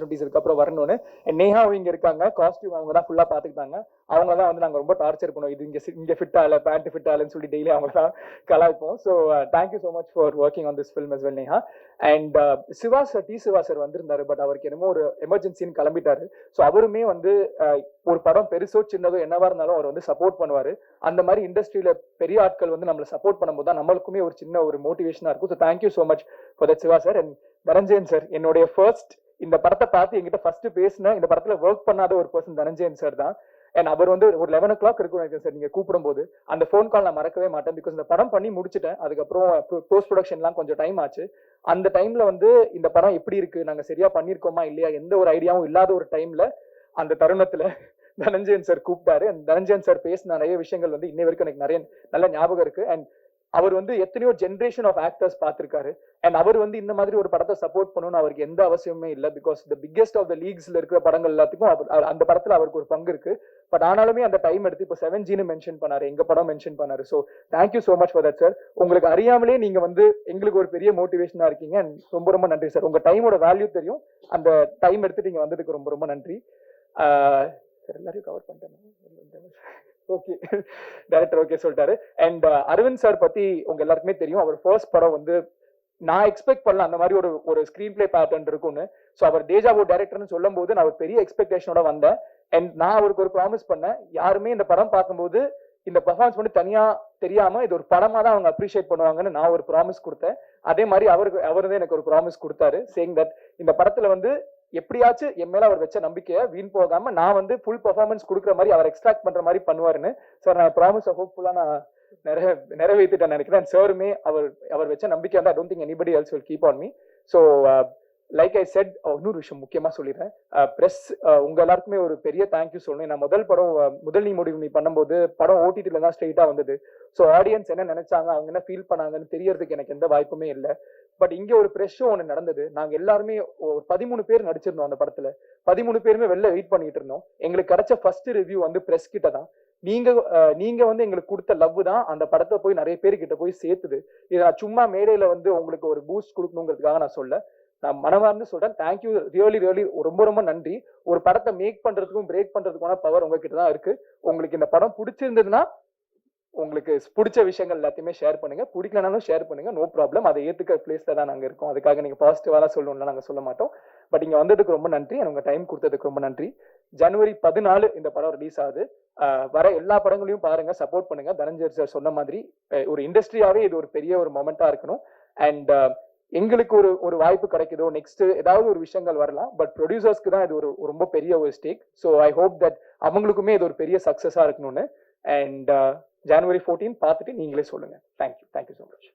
Opportunities இதுக்கப்புறம் வரணும்னு. And நேஹாவும் இங்க இருக்காங்க. காஸ்டியூம் அவங்க தான் ஃபுல்லா பாத்துக்கிட்டாங்க அவங்க தான் வந்து நாங்க ரொம்ப டார்ச்சர் பண்ணுவோம். இது இங்க இங்க ஃபிட் ஆகல பேண்ட் ஃபிட் ஆகலன்னு சொல்லி டெய்லி அவங்க தான் கலாய்ப்போம். So thank you so much for working on this film as well Neha and Siva sir T Siva sir வந்திருந்தாரு பட் அவருக்கு என்னமோ ஒரு எமர்ஜென்சின்னு கிளம்பிட்டாரு. ஸோ அவருமே வந்து uh, ஒரு படம் பெருசோ சின்னதோ என்னவா இருந்தாலும் அவர் வந்து சப்போர்ட் பண்ணுவாரு. அந்த மாதிரி இண்டஸ்ட்ரியில பெரிய ஆட்கள் வந்து நம்மளை சப்போர்ட் பண்ணும்போது தான் நம்மளுக்குமே ஒரு சின்ன ஒரு மோட்டிவேஷனா இருக்கும். So thank you so much for that Siva sir and வரஞ்சேன் sir என்னுடைய ஃபர்ஸ்ட் இந்த படத்தை பார்த்து என்கிட்ட ஃபர்ஸ்ட் பேசின இந்த படத்துல ஒர்க் பண்ணாத ஒரு பர்சன் தனஞ்சயன் சார் தான். அண்ட் அவர் வந்து ஒரு லெவன் ஓ கிளாக் இருக்கும் நினைக்கிறேன் சார் நீங்க கூப்பிடும்போது. அந்த ஃபோன் கால் நான் மறக்கவே மாட்டேன். பிகாஸ் இந்த படம் பண்ணி முடிச்சிட்டேன். அதுக்கப்புறம் போஸ்ட் ப்ரொடக்ஷன்லாம் கொஞ்சம் டைம் ஆச்சு. அந்த டைம்ல வந்து இந்த படம் எப்படி இருக்கு? நாங்க சரியா பண்ணிருக்கோமா? இல்லையா? எந்த ஒரு ஐடியாவும் இல்லாத ஒரு டைம்ல அந்த தருணத்துல தனஞ்சயன் சார் கூப்பிட்டாரு. அண்ட் தனஞ்சயன் சார் பேசின நிறைய விஷயங்கள் வந்து இன்னை வரைக்கும் எனக்கு நிறைய நல்ல ஞாபகம் இருக்கு. அண்ட் அவர் வந்து எத்தனையோ ஜென்ரேஷன் ஆஃப் ஆக்டர்ஸ் பார்த்திருக்காரு. அண்ட் அவர் வந்து இந்த மாதிரி ஒரு படத்தை சப்போர்ட் பண்ணணும்னு அவருக்கு எந்த அவசியமே இல்லை. Because the biggest of the லீக்ஸ்ல இருக்கிற படங்கள் எல்லாத்துக்கும் அவர் அந்த படத்துல அவருக்கு ஒரு பங்கு இருக்கு. பட் ஆனாலுமே அந்த டைம் எடுத்து இப்போ செவன் ஜின்னு மென்ஷன் பண்ணாரு. எங்க படம் மென்ஷன் பண்ணாரு. So thank you so much for that sir உங்களுக்கு அறியாமலே நீங்க வந்து எங்களுக்கு ஒரு பெரிய மோட்டிவேஷனா இருக்கீங்க. அண்ட் ரொம்ப ரொம்ப நன்றி சார் உங்க டைமோட வேல்யூ தெரியும். அந்த டைம் எடுத்து நீங்க வந்ததுக்கு ரொம்ப ரொம்ப நன்றி. சார் எல்லாரையும் கவர் பண்ணிட்டேன் ஓகே டைரக்டர் ஓகே சொல்லிட்டாரு. அண்ட் அரவிந்த் சார் பத்தி உங்க எல்லாருக்குமே தெரியும். அவர் ஃபர்ஸ்ட் படம் வந்து நான் எக்ஸ்பெக்ட் பண்ணல. அந்த மாதிரி ஒரு ஒரு ஸ்கிரீன் பிளே பேட்டர்ன் இருக்கும்னு. ஸோ அவர் டேஜாவோ டேரக்டர்னு சொல்லும் போது நான் ஒரு பெரிய எக்ஸ்பெக்டேஷனோட வந்தேன். அண்ட் நான் அவருக்கு ஒரு ப்ராமிஸ் பண்ணேன். யாருமே இந்த படம் பார்க்கும்போது இந்த பர்ஃபார்மன்ஸ் மட்டும் தனியா தெரியாம இது ஒரு படமா தான் அவங்க அப்ரிஷியேட் பண்ணுவாங்கன்னு நான் ஒரு ப்ராமிஸ் கொடுத்தேன். அதே மாதிரி அவருக்கு அவர் தான் எனக்கு ஒரு ப்ராமிஸ் கொடுத்தாரு. சேங் தட் இந்த படத்துல வந்து எப்படியாச்சும் என் மேல அவர் வச்ச நம்பிக்கையை வீண் போகாம நான் வந்து ஃபுல் பர்ஃபார்மன்ஸ் கொடுக்குற மாதிரி அவர் எக்ஸ்ட்ராக்ட் பண்ற மாதிரி பண்ணுவாருன்னு சார் நான் ப்ராமிஸ் ஹோப்ஃபுல்லா நான் நிறைவே நிறைவேற்றிட்டேன் நினைக்கிறேன். சாருமே அவர் அவர் வச்ச நம்பிக்கை வந்து I don't think anybody else will keep on me so like I said இன்னொரு விஷயம் முக்கியமா சொல்லிடுறேன். ப்ரெஸ் உங்க எல்லாருக்குமே ஒரு பெரிய தேங்க்யூ சொல்லணும். நான் முதல் படம் முதல் நீ முடிவு நீ பண்ணும்போது படம் ஓடிடில தான் ஸ்ட்ரெயிட்டா வந்தது. ஸோ ஆடியன்ஸ் என்ன நினைச்சாங்க அவங்க என்ன ஃபீல் பண்ணாங்கன்னு தெரியறதுக்கு எனக்கு எந்த வாய்ப்புமே இல்லை. பட் இங்க ஒரு ப்ரெஷ் ஷோ ஒன்று நடந்தது. நாங்க எல்லாருமே ஒரு பதிமூணு பேர் நடிச்சிருந்தோம் அந்த படத்துல. பதிமூணு பேருமே வெளில வெயிட் பண்ணிட்டு இருந்தோம். எங்களுக்கு கிடைச்ச ஃபர்ஸ்ட் ரிவ்யூ வந்து ப்ரெஸ் கிட்ட தான். நீங்க நீங்க வந்து எங்களுக்கு கொடுத்த லவ் தான் அந்த படத்தை போய் நிறைய பேர்கிட்ட போய் சேர்த்துது. இதை நான் சும்மா மேடையில வந்து உங்களுக்கு ஒரு பூஸ்ட் கொடுக்கணுங்கிறதுக்காக நான் சொல்ல நான் மனமார்ந்து சொல்றேன். தேங்க்யூ ரியலி ரியலி ரொம்ப ரொம்ப நன்றி. ஒரு படத்தை மேக் பண்றதுக்கும் பிரேக் பண்றதுக்கான பவர் உங்ககிட்ட தான் இருக்கு. உங்களுக்கு இந்த படம் பிடிச்சிருந்ததுன்னா உங்களுக்கு பிடிச்ச விஷயங்கள் எல்லாத்தையுமே ஷேர் பண்ணுங்க. பிடிக்கலனாலும் ஷேர் பண்ணுங்க. நோ ப்ராப்ளம் அதை ஏத்துக்க பிளேஸ்ல தான் நாங்க இருக்கோம். அதுக்காக நீங்க பாசிட்டிவா சொல்லணும்னா நாங்க சொல்ல மாட்டோம். பட் இங்க வந்ததுக்கு ரொம்ப நன்றி. உங்க டைம் கொடுத்ததுக்கு ரொம்ப நன்றி. ஜனவரி பதினாலு இந்த படம் ரிலீஸ் ஆகுது. வர எல்லா படங்களையும் பாருங்க. சப்போர்ட் பண்ணுங்க. தனஞ்சர் சார் சொன்ன மாதிரி ஒரு இண்டஸ்ட்ரியாவே இது ஒரு பெரிய ஒரு மொமெண்டா இருக்கணும். அண்ட் எங்களுக்கு ஒரு ஒரு வாய்ப்பு கிடைக்குதோ நெக்ஸ்ட் ஏதாவது ஒரு விஷயங்கள் வரலாம். பட் ப்ரொடியூசர்ஸ்க்கு தான் இது ஒரு ஒரு ரொம்ப பெரிய ஒரு stake so I hope that அவங்களுக்குமே இது ஒரு பெரிய சக்சஸா இருக்கணும்னு. அண்ட் ஜனவரி ஃபோர்டீன் பார்த்துட்டு நீங்களே சொல்லுங்க. Thank you thank you so much